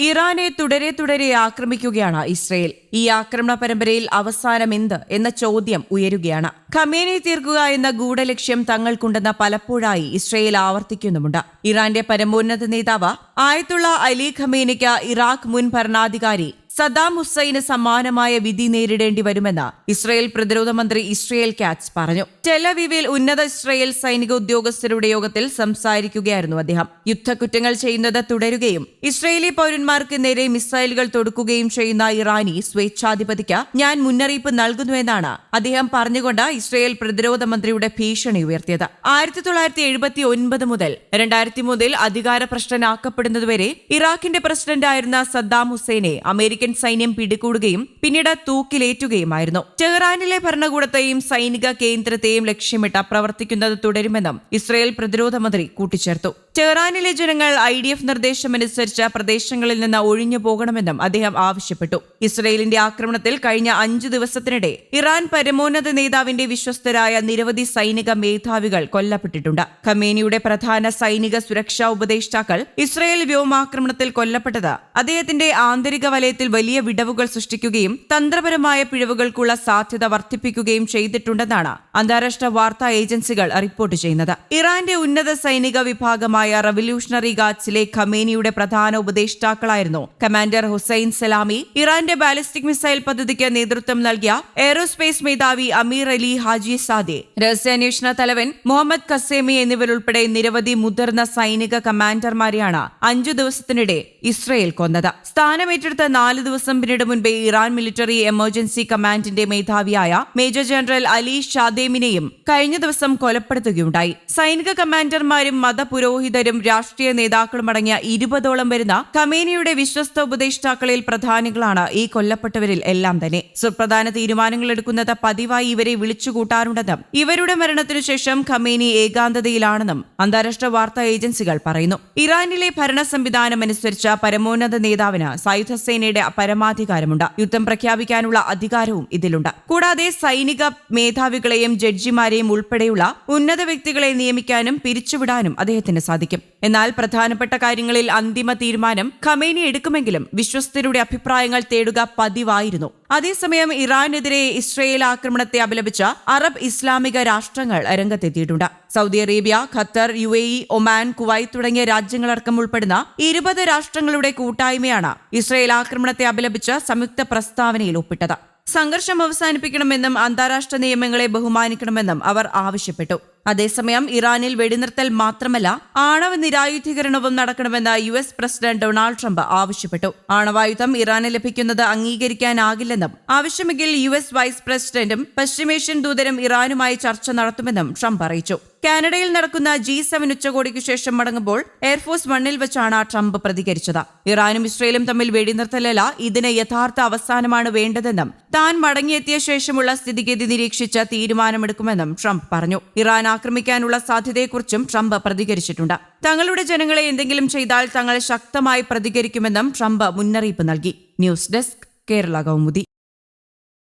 ഇറാനെ തുടരെ തുടരെ ആക്രമിക്കുകയാണ് ഇസ്രയേൽ. ഈ ആക്രമണ പരമ്പരയിൽ അവസാനം എന്ത് എന്ന ചോദ്യം ഉയരുകയാണ്. ഖമേനെ തീർക്കുക എന്ന ഗൂഢലക്ഷ്യം തങ്ങൾക്കുണ്ടെന്ന പലപ്പോഴായി ഇസ്രയേൽ ആവർത്തിക്കുന്നുമുണ്ട്. ഇറാന്റെ പരമോന്നത നേതാവ് ആയത്തുള്ള അലി ഖമേനയ്ക്ക് ഇറാഖ് മുൻ ഭരണാധികാരി സദ്ദാം ഹുസൈന് സമാനമായ വിധി നേരിടേണ്ടി വരുമെന്ന് ഇസ്രയേൽ പ്രതിരോധ മന്ത്രി ഇസ്രയേൽ കാറ്റ്സ് പറഞ്ഞു. ടെലവിവിൽ ഉന്നത ഇസ്രയേൽ സൈനിക ഉദ്യോഗസ്ഥരുടെ യോഗത്തിൽ സംസാരിക്കുകയായിരുന്നു അദ്ദേഹം. യുദ്ധക്കുറ്റങ്ങൾ ചെയ്യുന്നത് തുടരുകയും ഇസ്രയേലി പൌരന്മാർക്ക് നേരെ മിസൈലുകൾ തൊടുക്കുകയും ചെയ്യുന്ന ഇറാനി സ്വേച്ഛാധിപതിക്ക് ഞാൻ മുന്നറിയിപ്പ് നൽകുന്നുവെന്നാണ് അദ്ദേഹം പറഞ്ഞുകൊണ്ട് ഇസ്രയേൽ പ്രതിരോധ മന്ത്രിയുടെ ഭീഷണി ഉയർത്തിയത്. ആയിരത്തി തൊള്ളായിരത്തി എഴുപത്തി ഒൻപത് മുതൽ രണ്ടായിരത്തി മുതൽ അധികാര പ്രശ്നനാക്കപ്പെടുന്നതുവരെ ഇറാഖിന്റെ പ്രസിഡന്റായിരുന്ന സദ്ദാം ഹുസൈനെ അമേരിക്കൻ സൈന്യം പിടികൂടുകയും പിന്നീട് തൂക്കിലേറ്റുകയുമായിരുന്നു. ടെഹ്റാനിലെ ഭരണകൂടത്തെയും സൈനിക കേന്ദ്രത്തെയും ലക്ഷ്യമിട്ട് പ്രവർത്തിക്കുന്നത് തുടരുമെന്നും ഇസ്രയേൽ പ്രതിരോധ മന്ത്രി കൂട്ടിച്ചേർത്തു. ടെഹ്റാനിലെ ജനങ്ങൾ ഐ ഡി എഫ് നിർദ്ദേശമനുസരിച്ച് പ്രദേശങ്ങളിൽ നിന്ന് ഒഴിഞ്ഞു പോകണമെന്നും അദ്ദേഹം ആവശ്യപ്പെട്ടു. ഇസ്രയേലിന്റെ ആക്രമണത്തിൽ കഴിഞ്ഞ അഞ്ചു ദിവസത്തിനിടെ ഇറാൻ പരമോന്നത നേതാവിന്റെ വിശ്വസ്തരായ നിരവധി സൈനിക മേധാവികൾ കൊല്ലപ്പെട്ടിട്ടുണ്ട്. ഖമേനിയുടെ പ്രധാന സൈനിക സുരക്ഷാ ഉപദേഷ്ടാക്കൾ ഇസ്രയേൽ വ്യോമാക്രമണത്തിൽ കൊല്ലപ്പെട്ടത് അദ്ദേഹത്തിന്റെ ആന്തരിക വലയത്തിൽ വലിയ വിടവുകൾ സൃഷ്ടിക്കുകയും തന്ത്രപരമായ പിഴവുകൾക്കുള്ള സാധ്യത വർദ്ധിപ്പിക്കുകയും ചെയ്തിട്ടുണ്ടെന്നാണ് അന്താരാഷ്ട്ര വാർത്താ ഏജൻസികൾ റിപ്പോർട്ട് ചെയ്യുന്നത്. ഇറാന്റെ ഉന്നത സൈനിക വിഭാഗമായ റവല്യൂഷണറി ഗാർഡ്സിലെ ഖമേനിയുടെ പ്രധാന ഉപദേഷ്ടാക്കളായിരുന്നു കമാൻഡർ ഹുസൈൻ സലാമി. ഇറാന്റെ ബാലിസ്റ്റിക് മിസൈൽ പദ്ധതിക്ക് നേതൃത്വം നൽകിയ എയറോസ്പേസ് മേധാവി അമീർ അലി ഹാജി സാദെ രഹസ്യാന്വേഷണ തലവൻ മുഹമ്മദ് കസേമി എന്നിവരുൾപ്പെടെ നിരവധി മുതിർന്ന സൈനിക കമാൻഡർമാരെയാണ് അഞ്ചു ദിവസത്തിനിടെ ഇസ്രയേൽ കൊന്നത്. സ്ഥാനമേറ്റെടുത്ത ദിവസം പിന്നീട് മുൻപേ ഇറാൻ മിലിറ്ററി എമർജൻസി കമാൻഡിന്റെ മേധാവിയായ മേജർ ജനറൽ അലി ഷാദേമിനെയും കഴിഞ്ഞ ദിവസം കൊലപ്പെടുത്തുകയുണ്ടായി. സൈനിക കമാൻഡർമാരും മതപുരോഹിതരും രാഷ്ട്രീയ നേതാക്കളും അടങ്ങിയ ഇരുപതോളം വരുന്ന ഖമേനിയുടെ വിശ്വസ്ത ഉപദേഷ്ടാക്കളിൽ പ്രധാനികളാണ് ഈ കൊല്ലപ്പെട്ടവരിൽ എല്ലാം തന്നെ. സുപ്രധാന തീരുമാനങ്ങൾ എടുക്കുന്നത് പതിവായി ഇവരെ വിളിച്ചുകൂട്ടാറുണ്ടെന്നും ഇവരുടെ മരണത്തിനു ശേഷം ഖമേനി ഏകാന്തതയിലാണെന്നും അന്താരാഷ്ട്ര വാർത്താ ഏജൻസികൾ പറയുന്നു. ഇറാനിലെ ഭരണ സംവിധാനം അനുസരിച്ച് പരമോന്നത നേതാവിന് സായുധ സേനയുടെ പരമാധികാരമുണ്ട്. യുദ്ധം പ്രഖ്യാപിക്കാനുള്ള അധികാരവും ഇതിലുണ്ട്. കൂടാതെ സൈനിക മേധാവികളെയും ജഡ്ജിമാരെയും ഉൾപ്പെടെയുള്ള ഉന്നത വ്യക്തികളെ നിയമിക്കാനും പിരിച്ചുവിടാനും അദ്ദേഹത്തിന് സാധിക്കും. എന്നാൽ പ്രധാനപ്പെട്ട കാര്യങ്ങളിൽ അന്തിമ തീരുമാനം ഖമേനി എടുക്കുമെങ്കിലും വിശ്വസ്തരുടെ അഭിപ്രായങ്ങൾ തേടുക പതിവായിരുന്നു. അതേസമയം ഇറാനെതിരെ ഇസ്രയേൽ ആക്രമണത്തെ അപലപിച്ച അറബ് ഇസ്ലാമിക രാഷ്ട്രങ്ങൾ രംഗത്തെത്തിയിട്ടുണ്ട്. Saudi Arabia Qatar U A E Oman Kuwait തുടങ്ങിയ രാജ്യങ്ങളടക്കം ഉൾപ്പെടുന്ന ഇരുപത് രാഷ്ട്രങ്ങളുടെ കൂട്ടായ്മയാണ് ഇസ്രയേൽ ആക്രമണത്തെ അപലപിച്ച് സംയുക്ത പ്രസ്താവനയിൽ ഒപ്പിട്ടത്. സംഘർഷം അവസാനിപ്പിക്കണമെന്നും അന്താരാഷ്ട്ര നിയമങ്ങളെ ബഹുമാനിക്കണമെന്നും അവർ ആവശ്യപ്പെട്ടു. അതേസമയം ഇറാനിൽ വെടിനിർത്തൽ മാത്രമല്ല ആണവ നിരായുധീകരണവും നടക്കണമെന്ന് U S president Donald Trump ആവശ്യപ്പെട്ടു. ആണവായുധം ഇറാന് ലഭിക്കുന്നത് അംഗീകരിക്കാനാകില്ലെന്നും ആവശ്യമെങ്കിൽ യു എസ് വൈസ് പ്രസിഡന്റും പശ്ചിമേഷ്യൻ ദൂതരും ഇറാനുമായി ചർച്ച നടത്തുമെന്നും ട്രംപ് അറിയിച്ചു. കാനഡയിൽ നടക്കുന്ന ജി സെവൻ ഉച്ചകോടിക്ക് ശേഷം മടങ്ങുമ്പോൾ എയർഫോഴ്സ് വണ്ണിൽ വെച്ചാണ് ട്രംപ് പ്രതികരിച്ചത്. ഇറാനും ഇസ്രയേലും തമ്മിൽ വെടിനിർത്തലല്ല ഇതിന് യഥാർത്ഥ അവസാനമാണ് വേണ്ടതെന്നും താൻ മടങ്ങിയെത്തിയ ശേഷമുള്ള സ്ഥിതിഗതി നിരീക്ഷിച്ച് തീരുമാനമെടുക്കുമെന്നും ട്രംപ് പറഞ്ഞു. ഇറാൻ ആക്രമിക്കാനുള്ള സാധ്യതയെക്കുറിച്ചും ട്രംപ് പ്രതികരിച്ചിട്ടുണ്ട്. തങ്ങളുടെ ജനങ്ങളെ എന്തെങ്കിലും ചെയ്താൽ തങ്ങൾ ശക്തമായി പ്രതികരിക്കുമെന്നും ട്രംപ് മുന്നറിയിപ്പ് നൽകി. News desk Kerala Kaumudi.